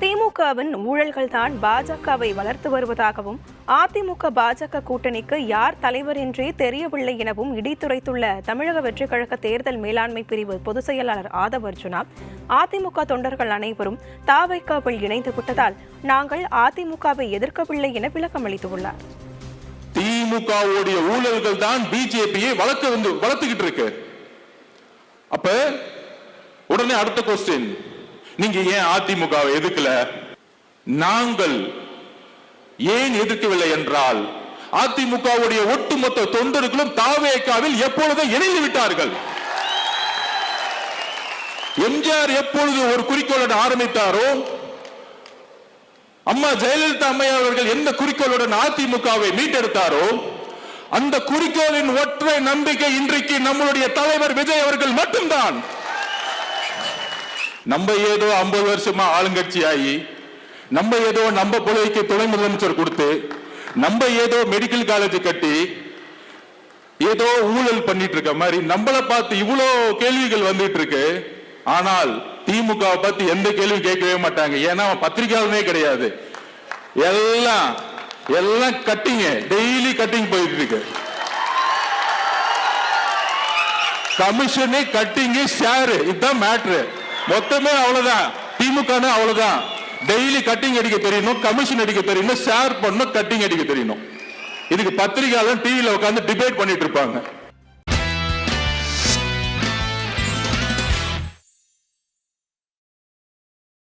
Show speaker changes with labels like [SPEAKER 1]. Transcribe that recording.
[SPEAKER 1] திமுகவின் ஊழல்கள் தான் பாஜகவை வளர்த்து வருவதாகவும் அதிமுக பாஜக கூட்டணிக்கு யார் தலைவர் என்றே தெரியவில்லை எனவும் இடித்துரைத்துள்ள தமிழக வெற்றிக் கழக தேர்தல் மேலாண்மை பிரிவு பொதுச் செயலாளர் ஆதவ் அர்ஜுனா அதிமுக தொண்டர்கள் அனைவரும் தாவைக்காவில் இணைந்து விட்டதால் நாங்கள் அதிமுகவை எதிர்க்கவில்லை என விளக்கமளித்துள்ளார்
[SPEAKER 2] திமுகவுடைய ஊழல்கள் தான் பிஜேபியை வளர்த்து வந்து வளர்த்துக்கிட்டு இருக்கு. அப்ப உடனே அடுத்த கொஸ்டின் நீங்க ஏன் அதிமுகவை எதுக்கல நாங்கள் ஏன் எதிர்க்கவில்லை என்றால் அதிமுகவுடைய ஒட்டுமொத்த தொண்டர்களும் தாவேக்காவில் எப்பொழுதும் இணைந்து விட்டார்கள். எம்ஜிஆர் எப்பொழுது ஒரு குறிக்கோளுடன் ஆரம்பித்தாரோ அம்மா ஜெயலலிதா அம்மையா அவர்கள் எந்த குறிக்கோளுடன் அதிமுகவை மீட்டெடுத்தாரோ அந்த குறிக்கோளின் ஒற்றை நம்பிக்கை இன்றைக்கு நம்மளுடைய தலைவர் விஜய் அவர்கள் மட்டும்தான். நம்ம ஏதோ ஐம்பது வருஷமா ஆளுங்கட்சி ஆகி நம்ம ஏதோ நம்ம புலவைக்கு துணை முதலமைச்சர் கொடுத்து நம்ம ஏதோ மெடிக்கல் காலேஜ் கட்டி ஏதோ ஊழல் பண்ணிட்டு இருக்க மாதிரி நம்மள பார்த்து இவ்வளோ கேள்விகள் வந்துட்டு இருக்கு. ஆனால் திமுகவை பார்த்து பத்தி எந்த கேள்வி கேட்கவே மாட்டாங்க. ஏன்னா அவன் பத்திரிகையாளனே கிடையாது. எல்லாம் எல்லாம் கட்டிங்க டெய்லி கட்டிங் போயிட்டு இருக்கு. கமிஷனு கட்டிங்கு ஷேரு இதுதான் மேட்ரு மொத்தமே அவ்வளவுதான். திமுக அவ்வளவுதான். டெய்லி கட்டிங் அடிக்க தெரியணும் கமிஷன் அடிக்க தெரியணும் ஷேர் பண்ணும் கட்டிங் அடிக்க தெரியணும் இதுக்கு பத்திரிகையாளர் டிவியில உட்காந்து டிபேட் பண்ணிட்டு இருப்பாங்க.